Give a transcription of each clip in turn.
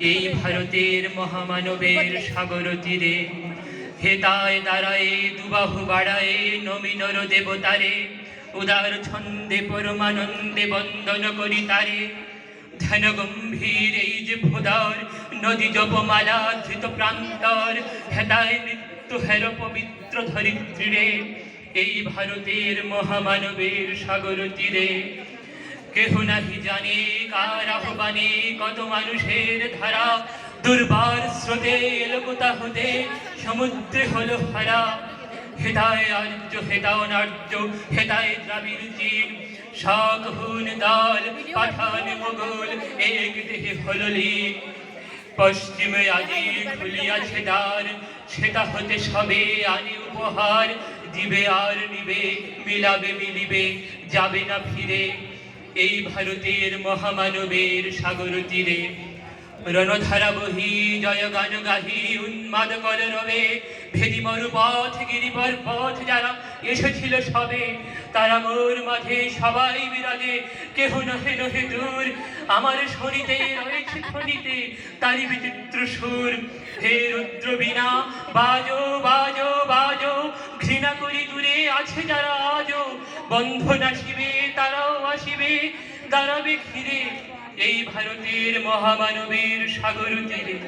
এই ভারতের মহামানবের সাগর তীরে। হেতায় দাঁড়ায় দুবাহু বাড়ায় নমিনর দেবতারে। উদার ছন্দে পরমানন্দে বন্দন করি তারে। ধ্যান গম্ভীর এই যে ভোদার নদী জপমালা ধৃত প্রান্তর হেতায় মৃত্যু হের পবিত্র ধরিত্রীরে। এই ভারতের মহামানবের সাগর তীরে। কেহ নাহি জানে কার আহ্বানে কত মানুষের ধারা? দুর্বার স্রোতে এলোকতা হতে সমুদ্রে হলো হারা। হেতায় আর্য হেতাও নার্য হেতায় দ্রাবিড় চীন। শাক, হুন দাল পাঠান মোগল এক দেহে হলো লীন। পশ্চিমে আজি খুলিয়াছে দ্বার, সেটা হতে সবে আনি উপহার। দিবে আর নিবে, মিলাবে, মিলিবে, যাবে না ফিরে। এই ভারতের মহামানবের সাগর তীরে রণধারা বহি জয় গান গাহি উন্মাদ কর রবে। ভেদি মরু পথ গিরিপর পথ যারা এসেছিল সবে, তারা মোর মাঝে সবাই বিরাজে কেহ নহে নহে দূর, আমার শনিতে রয়েছে খনিতে তারি বিচিত্র সুর। হে রুদ্র বিনা বাজো বাজো বাজো, ঘৃণা করি দূরে আছে যারা আজও। বন্ধন আসিবে তারাও আসিবে। দাঁড়াবে ঘিরে এই ভারতের মহামানবীর সাগর তীরে।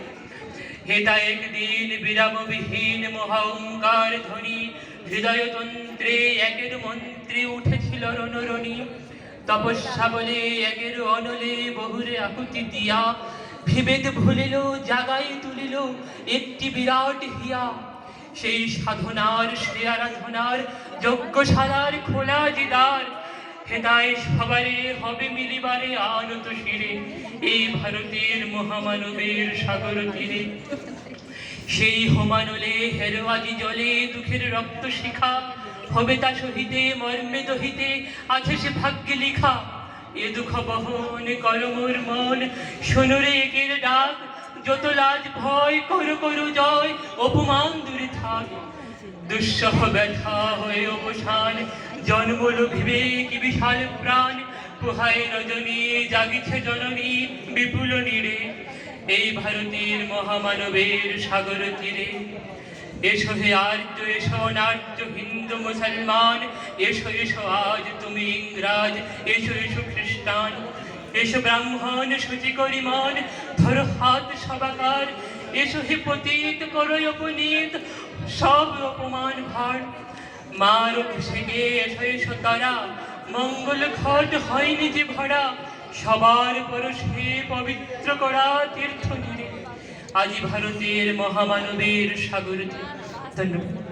হেতা একদিন বিরামবিহীন মহাঙ্কার ধ্বনি, হৃদয়তন্ত্রে একের মন্ত্রে উঠেছিল রণরণী। তপস্যা বলে একের অনলে বহুরে আকুতি দিয়া, বিভেদ ভুলিল জাগাই তুলিল একটি বিরাট হিয়া। সেই সাধনার সে আরাধনার যজ্ঞশালার খোলা জিদার হেদায় সবারে হবে মিলিবারে আনত শিরে। এই ভারতের মহামানবের সাগর তীরে। সেই হোমানলে হেরোয়াজি জলে দুঃখের রক্ত শিখা হবে তা সহিতে, মর্মে দহিতে আছে সে ভাগ্যে লিখা। এ দুঃখ বহন করমোর মন শোনরে একের ডাক, যত লাজ ভয়, করু করু জয়, অপমান দূরে থাক। দুঃসহ ব্যথা হয়ে অবসান, জন্মল বিবেক বিশাল প্রাণ রজনী জাগিছে জননী বিপুল নীড়ে। এই ভারতের মহামানবের সাগর তীরে। এসো হে আর্য, এসো নার্য হিন্দু মুসলমান, এসো এসো আজ তুমি ইংরাজ, এসো এসো খ্রিস্টান, এসো ব্রাহ্মণ, সুচি করি মন ধরো হাত সবাকার, এসো হে পতিত, করো অপনীত সব অপমান ভার। মার অভিষেকে এসো এসো তারা। মঙ্গল ঘট হয়নি যে ভরা সবার পরশে পবিত্র করা তীর্থ আজি ভারতের মহামানবের সাগর ধন্যবাদ।